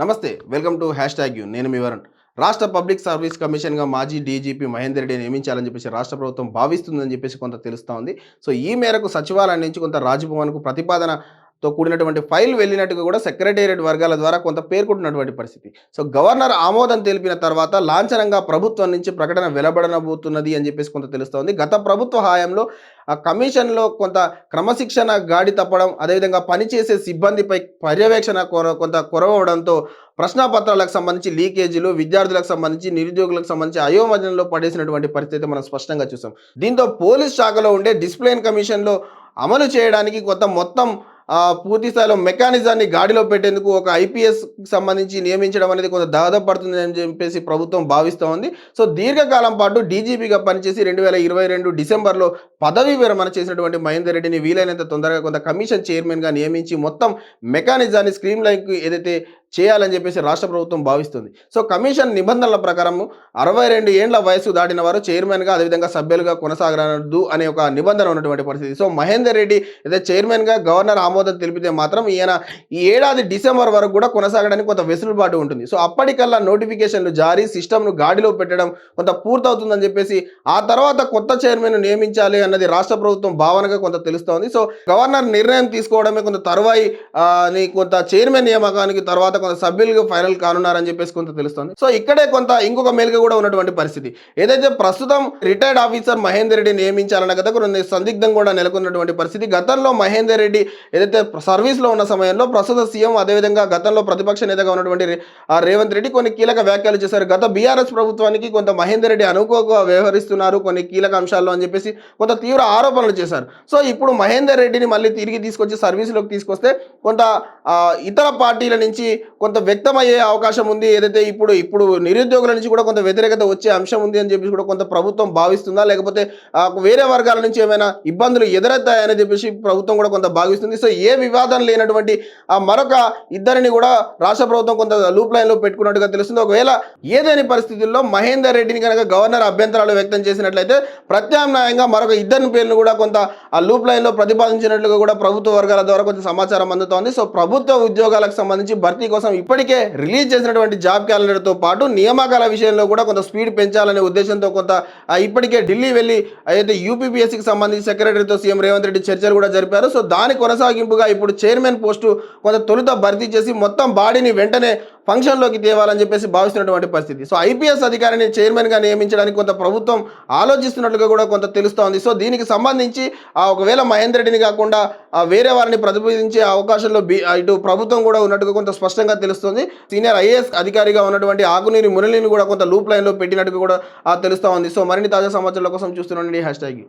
నమస్తే welcome to hash tag U. నేను మీ వరుణ్. రాష్ట్ర పబ్లిక్ సర్వీస్ కమిషన్గా మాజీ డీజీపీ మహేందర్ రెడ్డి నియమించాలని చెప్పేసి రాష్ట్ర ప్రభుత్వం భావిస్తుందని చెప్పేసి కొంత తెలుస్తూ ఉంది. సో ఈ మేరకు సచివాలయం నుంచి కొంత రాజ్భవన్కు తో కూడినటువంటి ఫైల్ వెళ్ళినట్టుగా కూడా సెక్రటేరియట్ వర్గాల ద్వారా కొంత పేర్కొంటున్నటువంటి పరిస్థితి. సో గవర్నర్ ఆమోదం తెలిపిన తర్వాత లాంఛనంగా ప్రభుత్వం నుంచి ప్రకటన వెలబడనబోతున్నది అని చెప్పేసి కొంత తెలుస్తోంది. గత ప్రభుత్వ హాయంలో ఆ కమిషన్లో కొంత క్రమశిక్షణ గాడి తప్పడం అదేవిధంగా పనిచేసే సిబ్బందిపై పర్యవేక్షణ కొర కొంత కొరవడంతో ప్రశ్నాపత్రాలకు సంబంధించి లీకేజీలు విద్యార్థులకు సంబంధించి నిరుద్యోగులకు సంబంధించి అయోమయంలో పడేసినటువంటి పరిస్థితి మనం స్పష్టంగా చూసాం. దీంతో పోలీస్ శాఖలో ఉండే డిసిప్లిన్ కమిషన్లో అమలు చేయడానికి కొంత మొత్తం పూర్తి స్థాయిలో మెకానిజాన్ని గాడిలో పెట్టేందుకు ఒక ఐపీఎస్ సంబంధించి నియమించడం అనేది కొంత దోహదపడుతుంది అని చెప్పేసి ప్రభుత్వం భావిస్తూ ఉంది. సో దీర్ఘకాలం పాటు డీజీపీగా పనిచేసి రెండు వేల ఇరవై రెండు డిసెంబర్లో పదవీ విరమణ చేసినటువంటి మహేందర్ రెడ్డిని వీలైనంత తొందరగా కొంత కమిషన్ చైర్మన్గా నియమించి మొత్తం మెకానిజాన్ని స్క్రీన్ లైన్కి ఏదైతే చేయాలని చెప్పేసి రాష్ట్ర ప్రభుత్వం భావిస్తుంది. సో కమిషన్ నిబంధనల ప్రకారం అరవై రెండు ఏండ్ల వయసు దాటిన వారు చైర్మన్గా అదేవిధంగా సభ్యులుగా కొనసాగరదు అనే ఒక నిబంధన ఉన్నటువంటి పరిస్థితి. సో మహేందర్ రెడ్డి అయితే చైర్మన్గా గవర్నర్ ఆమోదం తెలిపితే మాత్రం ఈయన ఈ ఏడాది డిసెంబర్ వరకు కూడా కొనసాగడానికి కొంత వెసులుబాటు ఉంటుంది. సో అప్పటికల్లా నోటిఫికేషన్లు జారీ సిస్టమ్ను గాడిలో పెట్టడం కొంత పూర్తవుతుందని చెప్పేసి ఆ తర్వాత కొత్త చైర్మన్ నియమించాలి అన్నది రాష్ట్ర ప్రభుత్వం భావనగా కొంత తెలుస్తోంది. సో గవర్నర్ నిర్ణయం తీసుకోవడమే కొంత తరువాయి కొంత చైర్మన్ నియామకానికి తర్వాత సభ్యులుగా ఫైనల్ కానున్నారని చెప్పేసి కొంత తెలుస్తోంది. సో ఇక్కడే కొంత ఇంకొక మేలుగా కూడా ఉన్నటువంటి పరిస్థితి. ఏదైతే ప్రస్తుతం రిటైర్డ్ ఆఫీసర్ మహేందర్ రెడ్డి నియమించాలన్న కదా కొన్ని సందిగ్ధం కూడా నెలకొన్నటువంటి పరిస్థితి. గతంలో మహేందర్ రెడ్డి ఏదైతే సర్వీస్లో ఉన్న సమయంలో ప్రస్తుత సీఎం అదేవిధంగా గతంలో ప్రతిపక్ష నేతగా ఉన్నటువంటి రేవంత్ రెడ్డి కొన్ని కీలక వ్యాఖ్యలు చేశారు. గత బీఆర్ఎస్ ప్రభుత్వానికి కొంత మహేందర్ రెడ్డి అనుకోగా వ్యవహరిస్తున్నారు కొన్ని కీలక అంశాల్లో అని చెప్పేసి కొంత తీవ్ర ఆరోపణలు చేశారు. సో ఇప్పుడు మహేందర్ రెడ్డిని మళ్ళీ తిరిగి తీసుకొచ్చి సర్వీసులోకి తీసుకొస్తే కొంత ఇతర పార్టీల నుంచి కొంత వ్యక్తమయ్యే అవకాశం ఉంది. ఏదైతే ఇప్పుడు ఇప్పుడు నిరుద్యోగుల నుంచి కూడా కొంత వ్యతిరేకత వచ్చే అంశం ఉంది అని చెప్పేసి కూడా కొంత ప్రభుత్వం భావిస్తుందా? లేకపోతే వేరే వర్గాల నుంచి ఏమైనా ఇబ్బందులు ఎదురవుతాయని చెప్పేసి ప్రభుత్వం కూడా కొంత భావిస్తుంది. సో ఏ వివాదం లేనటువంటి ఆ మరొక ఇద్దరిని కూడా రాష్ట్ర ప్రభుత్వం కొంత లూప్ లైన్లో పెట్టుకున్నట్టుగా తెలుస్తుంది. ఒకవేళ ఏదైనా పరిస్థితుల్లో మహేందర్ రెడ్డిని కనుక గవర్నర్ అభ్యంతరాలు వ్యక్తం చేసినట్లయితే ప్రత్యామ్నాయంగా మరొక ఇద్దరిని పేర్లు కూడా కొంత ఆ లూప్ లైన్లో ప్రతిపాదించినట్లుగా కూడా ప్రభుత్వ వర్గాల ద్వారా కొంత సమాచారం అందుతోంది. సో ప్రభుత్వ ఉద్యోగాలకు సంబంధించి భర్తీ కోసం ఇప్పటికే రిలీజ్ చేసినటువంటి జాబ్ క్యాలెండర్తో పాటు నియామకాల విషయంలో కూడా కొంత స్పీడ్ పెంచాలనే ఉద్దేశంతో కొంత ఇప్పటికే ఢిల్లీ వెళ్ళి అయితే యూపీపీఎస్సీకి సంబంధించి సెక్రటరీతో సీఎం రేవంత్ రెడ్డి చర్చలు కూడా జరిపారు. సో దాని కొనసాగింపుగా ఇప్పుడు చైర్మన్ పోస్టు కొంత తొలుత భర్తీ చేసి మొత్తం బాడీని వెంటనే ఫంక్షన్లోకి తేవాలని చెప్పేసి భావిస్తున్నటువంటి పరిస్థితి. సో ఐపీఎస్ అధికారిని చైర్మన్గా నియమించడానికి కొంత ప్రభుత్వం ఆలోచిస్తున్నట్లుగా కూడా కొంత తెలుస్తోంది. సో దీనికి సంబంధించి ఆ, ఒకవేళ మహేందర్ రెడ్డిని కాకుండా వేరే వారిని ప్రతిపాదించే అవకాశంలో ఇటు ప్రభుత్వం కూడా ఉన్నట్టుగా కొంత స్పష్టంగా తెలుస్తుంది. సీనియర్ ఐఏఎస్ అధికారిగా ఉన్నటువంటి ఆకునీరు మురళిని కూడా కొంత లూప్ లైన్లో పెట్టినట్టుగా కూడా తెలుస్తోంది. తెలుస్తూ ఉంది సో మరిన్ని తాజా సమాచారాల కోసం చూస్తున్నాండి హ్యాష్ ట్యాగ్